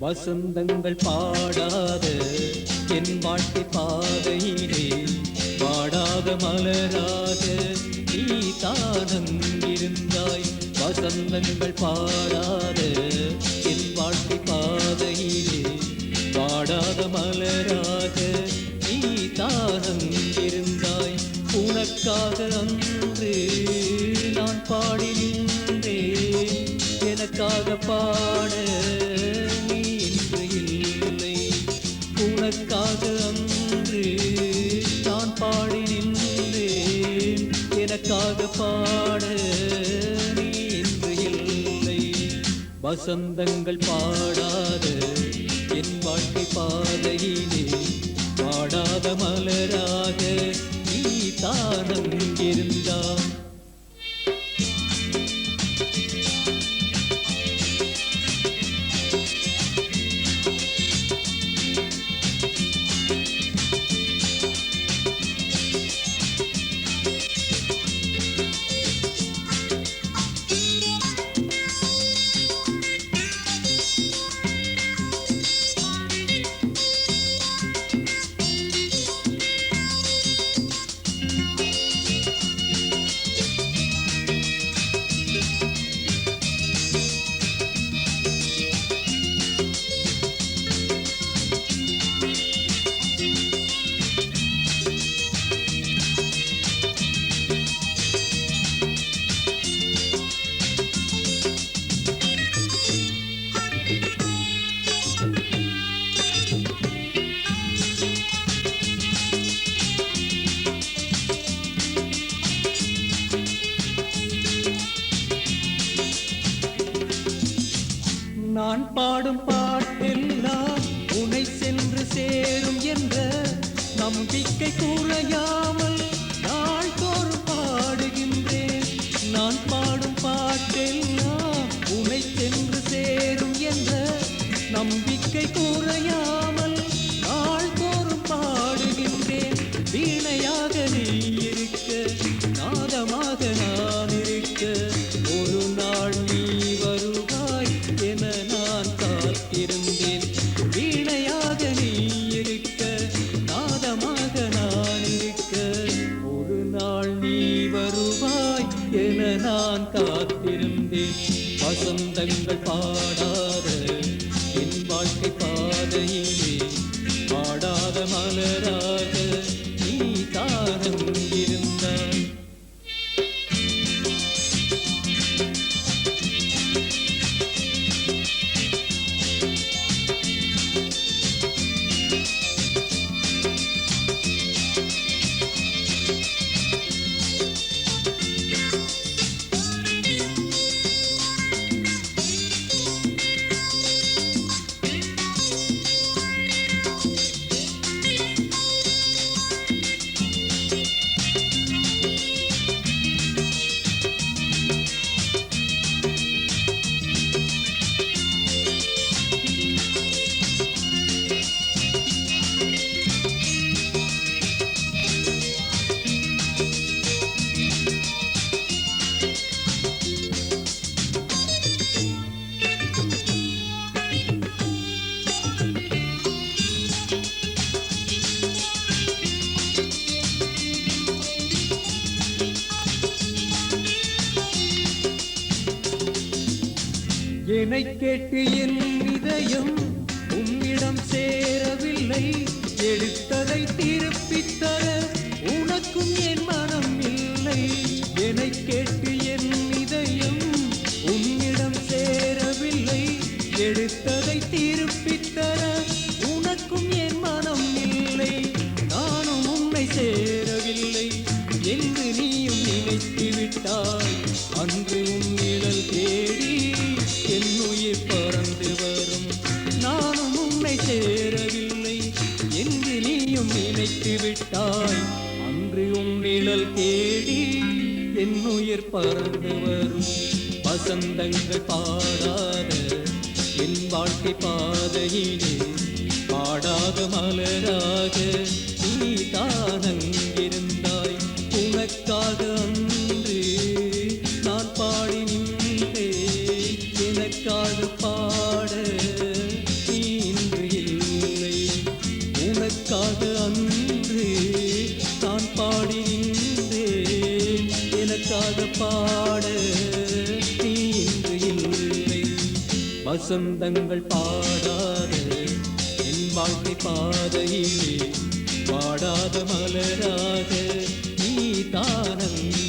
வசந்தங்கள் பாடாத என் வாழ்க்கை பாதையிலே பாடாத மலராக நீ தானங்கிருந்தாய் வசந்தங்கள் பாடாத என் வாழ்க்கை பாதையிலே பாடாத மலராக நீ தானங்கிருந்தாய் உனக்காக அன்று நான் பாடி எனக்காக பாட உனக்காக அன்று நான் பாடி நின்றேன். எனக்காக பாட நீ இன்று இல்லை. வசந்தங்கள் பாடாத என் வாழ்க்கை பாதையிலே. பாடாத மலராக நீ தானம் இருந்தான் நம்பிக்கை குறையாமல் நாள்தோறும் பாடுகின்றேன். நான் பாடும் பாட்டெல்லாம் உனை சென்று சேரும் என்ற நம்பிக்கை குறையாமல் நான் காத்திருந்தேன். வசந்தங்கள் பாடாத என் வாழ்க்கை பாதையிலே. பாடாத மலராக என்னை கேட்டு என் இதயம் உம்மிடம் சேரவில்லை. எடுத்ததை திருப்பித்தர உனக்கும் என் பறந்து வரும் வசந்தங்கள் பாடாத என் வாழ்க்கை பாதையிலே பாடாத மலராக நீ தானங்கிருந்தாய் உனக்காக அன்று நான் பாடி நின்றேன். எனக்காக பாட நீ இன்று இல்லை. உனக்காக அன்று பாடு. நீ இன்று இல்லை. வசந்தங்கள் பாடாது. என் வாழ்க்கை பாதையிலே பாடாத மலராக நீ தானங்க